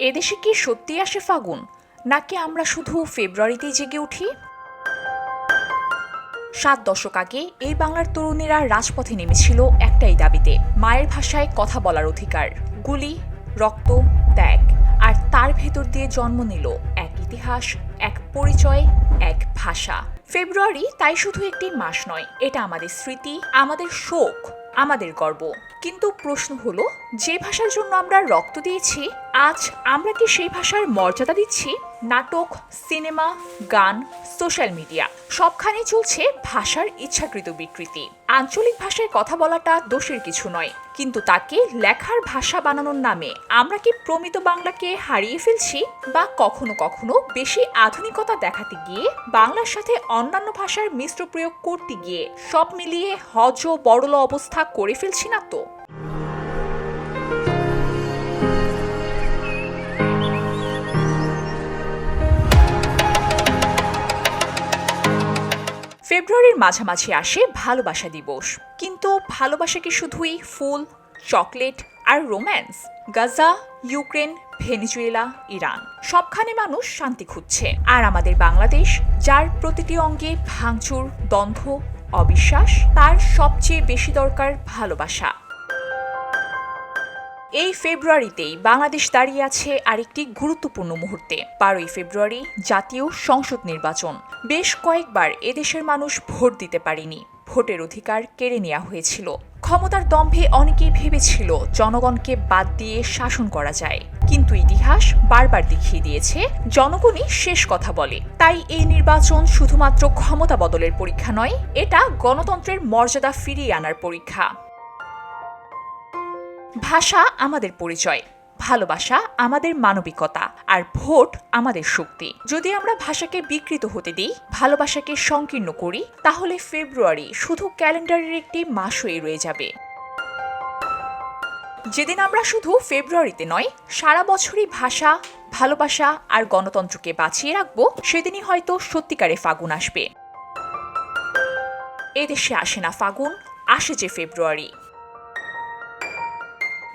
এদেশে কি সত্যি আসে ফাগুন? নাকি আমরা শুধু ফেব্রুয়ারিতেই জেগে উঠি? সাত দশক আগে এই বাংলার তরুণীরা রাজপথে নেমেছিল একটাই দাবিতে, মায়ের ভাষায় কথা বলার অধিকার। গুলি, রক্ত, ত্যাগ। আর তার ভেতর দিয়ে জন্ম নিল এক ইতিহাস, এক পরিচয়, এক ভাষা। ফেব্রুয়ারি তাই শুধু একটি মাস নয়, এটা আমাদের স্মৃতি, আমাদের শোক, আমাদের গর্ব। কিন্তু প্রশ্ন হলো, যে ভাষার জন্য আমরা রক্ত দিয়েছি আজ আমরা কি সেই ভাষার মর্যাদা দিচ্ছি? নাটক, সিনেমা, গান, সোশ্যাল মিডিয়া সবখানে চলছে ভাষার ইচ্ছাকৃত বিকৃতি। আঞ্চলিক ভাষায় কথা বলাটা দোষের কিছু নয়, কিন্তু তাকে লেখার ভাষা বানানোর নামে আমরা কি প্রমিত বাংলাকে হারিয়ে ফেলছি বা কখনো কখনো বেশি আধুনিকতা দেখাতে গিয়ে, বাংলার সাথে অন্যান্য ভাষার মিশ্র প্রয়োগ করতে গিয়ে সব মিলিয়ে হজ বড়ল অবস্থা করে ফেলছি না তো? ফেব্রুয়ারির মাঝামাঝি আসে ভালোবাসা দিবস। কিন্তু ভালোবাসা কি শুধুই ফুল, চকলেট আর romance? Gaza, Ukraine, Venezuela, Iran, সবখানে মানুষ শান্তি খুঁজছে। আর আমাদের বাংলাদেশ, যার প্রতিটি অঙ্গে ভাঙচুর, দ্বন্দ্ব, অবিশ্বাস, তার সবচেয়ে বেশি দরকার ভালোবাসা। এই ফেব্রুয়ারিতেই বাংলাদেশ দাঁড়িয়ে আছে আরেকটি গুরুত্বপূর্ণ মুহূর্তে। বারোই ফেব্রুয়ারি, জাতীয় সংসদ নির্বাচন। বেশ কয়েকবার এদেশের মানুষ ভোট দিতে পারেনি। ভোটের অধিকার কেড়ে নেওয়া হয়েছিল। ক্ষমতার দম্ভে অনেকেই ভেবেছিল জনগণকে বাদ দিয়ে শাসন করা যায়। কিন্তু ইতিহাস বারবার দেখিয়ে দিয়েছে, জনগণই শেষ কথা বলে। তাই এই নির্বাচন শুধুমাত্র ক্ষমতা বদলের পরীক্ষা নয়, এটা গণতন্ত্রের মর্যাদা ফিরিয়ে আনার পরীক্ষা। ভাষা আমাদের পরিচয়, ভালোবাসা আমাদের মানবিকতা, আর ভোট আমাদের শক্তি। যদি আমরা ভাষাকে বিকৃত হতে দিই, ভালোবাসাকে সংকীর্ণ করি, তাহলে ফেব্রুয়ারি শুধু ক্যালেন্ডারের একটি মাস হয়ে রয়ে যাবে। যেদিন আমরা শুধু ফেব্রুয়ারিতে নয়, সারা বছরই ভাষা, ভালোবাসা আর গণতন্ত্রকে বাঁচিয়ে রাখব, সেদিনই হয়তো সত্যিকারে ফাগুন আসবে। এদেশে আসে না ফাগুন, আসে যে ফেব্রুয়ারি।